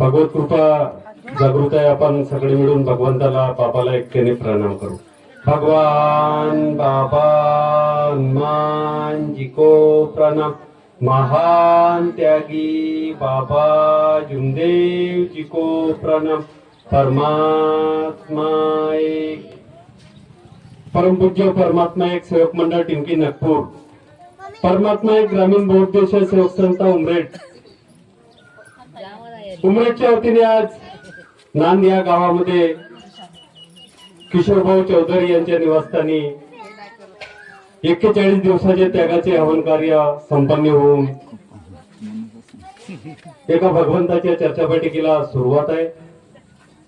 भगवत कृपा जागृत आहे. आपण सगळे मिळून भगवंताला बाबाला एकट्याने प्रणाम करू. भगवान बाबा हनुमान जी को प्रणाम. महान त्यागी बाबा जुमदेव जी को प्रणाम. परमात्मा एक. परमपूज्य परमात्मा एक सेवक मंडळ टिंकी नागपूर. परमात्मा एक ग्रामीण बौद्ध सेवक संस्था उमरेड. उमरेच्या वतीने आज नांद या गावामध्ये किशोरभाऊ चौधरी यांच्या निवासस्थानी एक्केचाळीस दिवसाचे त्यागाचे हवन कार्य संपन्न होऊन एका भगवंताच्या चर्चा बैठकीला सुरुवात आहे.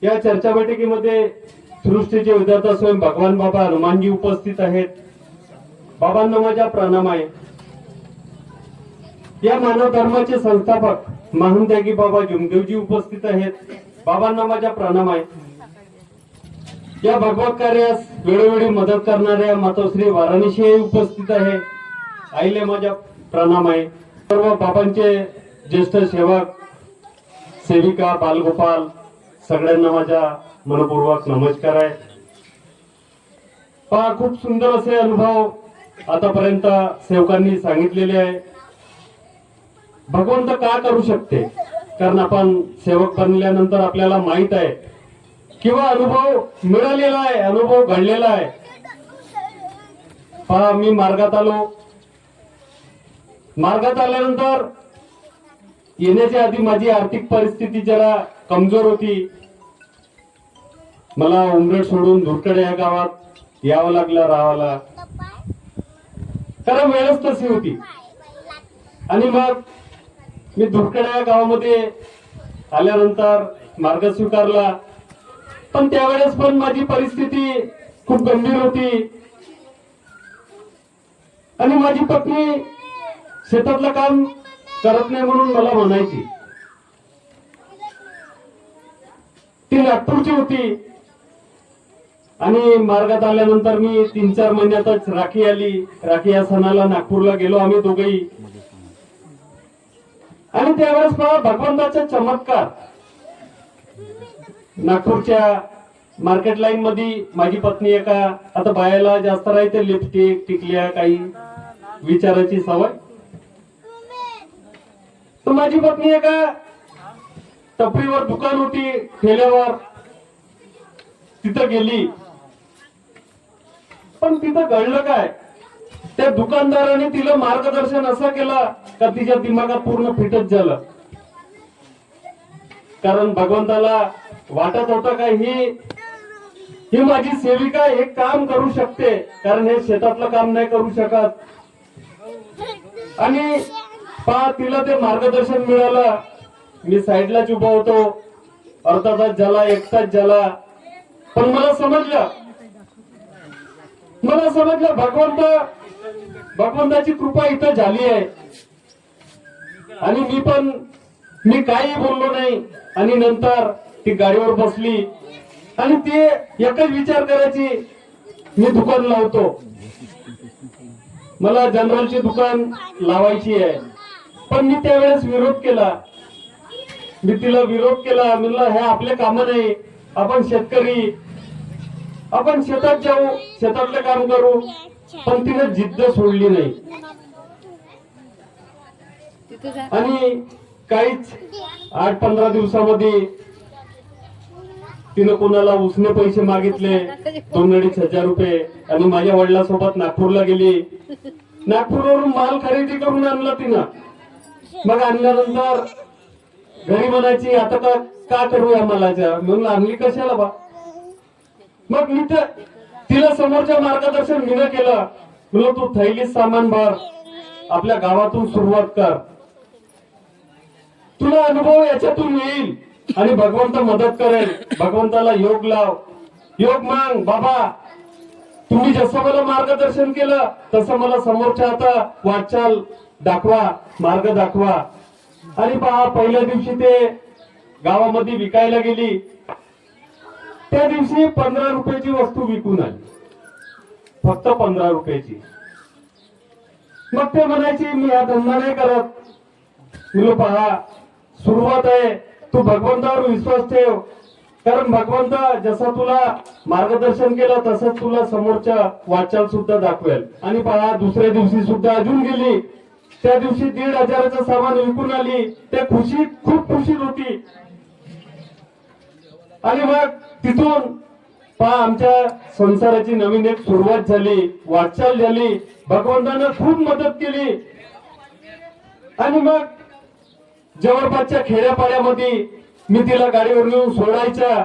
या चर्चा बैठकीमध्ये सृष्टीचे विद्यार्थी स्वयं भगवान बाबा हनुमानजी उपस्थित आहेत. बाबांना माझ्या प्रणाम आहे या मानव धर्माचे संस्थापक महानत्यागी बाबा जुमदेवजी उपस्थित आहेत. बाबांना माझ्या प्रणाम आहे या भगवत कार्यास वेळोवेळी मदत करणाऱ्या मातोश्री वाराणसी उपस्थित आहे. आईले माझ्या प्रणाम आहे. सर्व बाबांचे ज्येष्ठ सेवक सेविका बालगोपाल सगळ्यांना माझ्या मनपूर्वक नमस्कार आहे. पहा खूप सुंदर असे अनुभव आतापर्यंत सेवकांनी सांगितलेले आहे. भगवंत का करू शकते? कारण आपण सेवक बनल्यानंतर आपल्याला माहीत आहे. किंवा अनुभव मिळालेला आहे अनुभव घडलेला आहे. पहा मी मार्गात आलो. मार्गात आल्यानंतर येण्याच्या आधी माझी आर्थिक परिस्थिती जरा कमजोर होती. मला उमरेड सोडून धुरकडे या गावात यावं लागलं राहावला. कारण वेळच तशी होती. आणि मग मी धुरकडे या गावामध्ये आल्यानंतर मार्ग स्वीकारला. पण त्यावेळेस पण माझी परिस्थिती खूप गंभीर होती. आणि माझी पत्नी शेतातलं काम करत नाही म्हणून मला म्हणायची. ती नागपूरची होती. आणि मार्गात आल्यानंतर मी तीन चार महिन्यातच राखी आली. राखी या सणाला नागपूरला गेलो आम्ही दोघेही. आणि त्यावेळेस पहा भगवंताचा चमत्कार. नागपूरच्या मार्केट लाईन मध्ये माझी पत्नी एका आता बायाला जास्त राहते लिपस्टिक टिकल्या काही विचाराची सवय. तर माझी पत्नी एका टपरीवर दुकान होती ठेल्यावर. तिथं गेली. पण तिथं घडलं काय? त्या दुकानदाराने तिला मार्गदर्शन असं केलं का तिच्या दिमागात पूर्ण फिटच झालं. कारण भगवंताला वाटत होतं का ही ही माझी सेविका एक काम करू शकते कारण हे शेतातलं काम नाही करू शकत. आणि पा तिला ते मार्गदर्शन मिळालं. मी साईडलाच उभा होतो. अर्धा तास झाला एक तास झाला. पण मला समजलं. मला समजलं भगवंत भगवंताची कृपा इथं झाली आहे. आणि मी पण मी काही बोललो नाही. आणि नंतर ती गाडीवर बसली. आणि ते एकच विचार करायची मी दुकान लावतो. मला जनरलची दुकान लावायची आहे. पण मी त्यावेळेस विरोध केला. मी तिला विरोध केला. म्हणलं हे आपले काम नाही. आपण शेतकरी. आपण शेतात जाऊ शेतातलं काम करू. पण तिने जिद्द सोडली नाही. आणि काहीच आठ पंधरा दिवसामध्ये तिनं कोणाला उसने पैसे मागितले दोन अडीच हजार रुपये. आणि माझ्या वडिलांसोबत नागपूरला गेली. नागपूरवरून माल खरेदी करून आणला तिनं. मग आणल्यानंतर घरी म्हणायची आता का का करूया मालाच्या? म्हणून आणली कशाला बा? मग मी तर तिला समोरच्या मार्गदर्शन मी केलं. म्हणलं तू थैलीत सामान भर. आपल्या गावातून सुरुवात कर. तुला अनुभव याच्यातून येईल. आणि भगवंत मदत करेल. भगवंताला योग लाव. योग मांग बाबा. तुम्ही जसं मला मार्गदर्शन केलं तसं मला समोरच्या आता वाटचाल दाखवा मार्ग दाखवा. आणि पहा पहिल्या दिवशी ते गावामध्ये विकायला गेली. त्या दिवशी पंधरा रुपयाची वस्तू विकून आली. फक्त पंधरा रुपयाची. मग ते म्हणायची मी हा धंदा नाही करत. तुला पहा सुरुवात आहे. तू भगवंतावर विश्वास ठेव. कारण भगवंत जसं तुला मार्गदर्शन केलं तसंच तुला समोरच्या वाटचाल सुद्धा दाखवेल. आणि पहा दुसऱ्या दिवशी सुद्धा अजून गेली. त्या दिवशी दीड हजाराचं सामान विकून आली. त्या खुशीत खूप खुशीत होती. आणि मग तिथून पहा आमच्या संसाराची नवीन एक सुरुवात झाली. वाटचाल झाली. भगवंतानं खूप मदत केली. आणि मग जवळपासच्या खेड्यापाड्यामध्ये मी तिला गाडीवर नेऊन सोडायच्या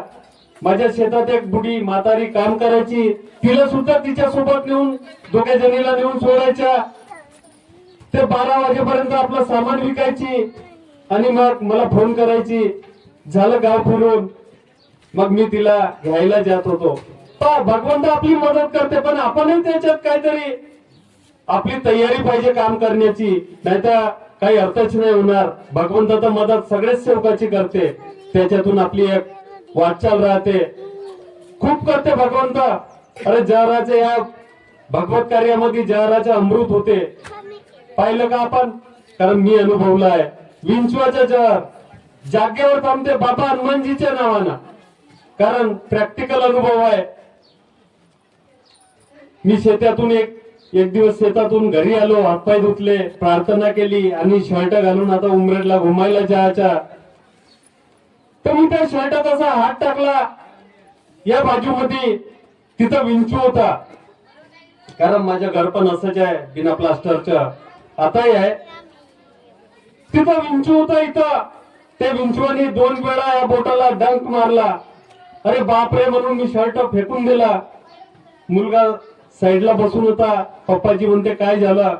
माझ्या शेतात एक बुडी म्हातारी काम करायची. तिला सुद्धा तिच्या सोबत नेऊन दोघे जणीला नेऊन सोडायच्या ते बारा वाजेपर्यंत आपलं सामान विकायची आणि मग मला फोन करायची. झालं गाव फिरून. मग मी तिला घ्यायला जात होतो. पा भगवंत आपली मदत करते पण आपणही त्याच्यात काहीतरी आपली तयारी पाहिजे काम करण्याची. नाहीतर काही अर्थच नाही होणार. भगवंत तर मदत सगळेच सेवकाची करते. त्याच्यातून आपली एक वाटचाल राहते. खूप करते भगवंत. अरे जहराचे या भगवत कार्यामध्ये जहराचे अमृत होते. पाहिलं का आपण? कारण मी अनुभवला आहे. विंचवाचं जहर जागेवर थांबते बाबा हनुमानजीच्या नावानं. कारण प्रॅक्टिकल अनुभव आहे. मी शेतातून एक एक दिवस शेतातून घरी आलो हातपाय धुतले प्रार्थना केली आणि शर्ट घालून आता उमरेडला घुमायला जायच्या तर मी त्या शर्टात असा हात टाकला. या बाजूमध्ये तिथं विंचू होता. कारण माझ्या घर पण असंच आहे बिना प्लास्टरचं. आताही आहे. तिथं विंचू होता इथं. त्या विंचवानी दोन वेळा या बोटाला डंक मारला. अरे बापरे म्हणून मी शर्ट फेकून दिला. मुलगा साईडला बसून होता. पप्पाजी म्हणते काय झालं?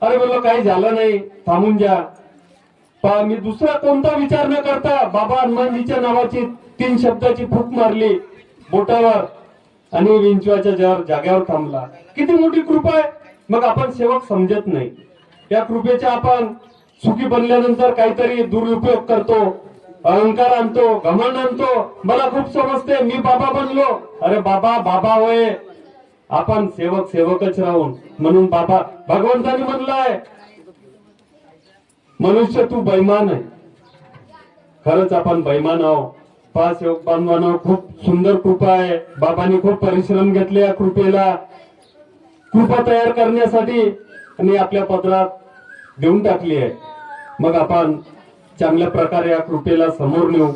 अरे म्हणलं काही झालं नाही. थांबून जा. पा मी दुसरा कोणता विचार न करता बाबा हनुमानजीच्या नावाची तीन शब्दाची फूक मारली बोटावर आणि विंचवाच्या जर जाग्यावर थांबला. किती मोठी कृपा आहे. मग आपण सेवक समजत नाही. या कृपेच्या आपण सुखी बनल्यानंतर काहीतरी दुरुपयोग करतो. अहंकार आणतो घमंड आणतो. मला खूप समजते. मी बाबा बनलो. अरे बाबा बाबा होय. आपण सेवक सेवकच राहून. म्हणून बाबा भगवंतानी म्हणलाय मनुष्य तू बैमान आहे. खरंच आपण बैमान आहो. पाच योग बांधवांना खूप सुंदर कृपा आहे. बाबांनी खूप परिश्रम घेतले या कृपेला. कृपा तयार करण्यासाठी आणि आपल्या पत्रात देऊन टाकली आहे. मग आपण चांगल्या प्रकारे या कृपेला समोर नेऊ.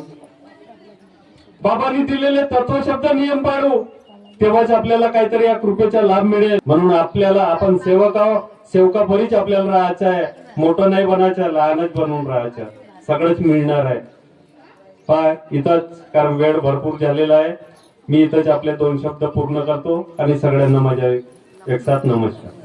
बाबांनी दिलेले तत्व शब्द नियम पाळू. तेव्हाच आपल्याला काहीतरी या कृपेचा लाभ मिळेल. म्हणून आपल्याला आपण सेवक आहोत सेवका बरीच आपल्याला राहायचं आहे. मोठं नाही बनायचं लहानच बनवून राहायचं. सगळंच मिळणार आहे. पाय इथंच कारण वेळ भरपूर झालेला आहे. मी इथंच आपले दोन शब्द पूर्ण करतो आणि सगळ्यांना माझ्या एक साथ नमस्कार.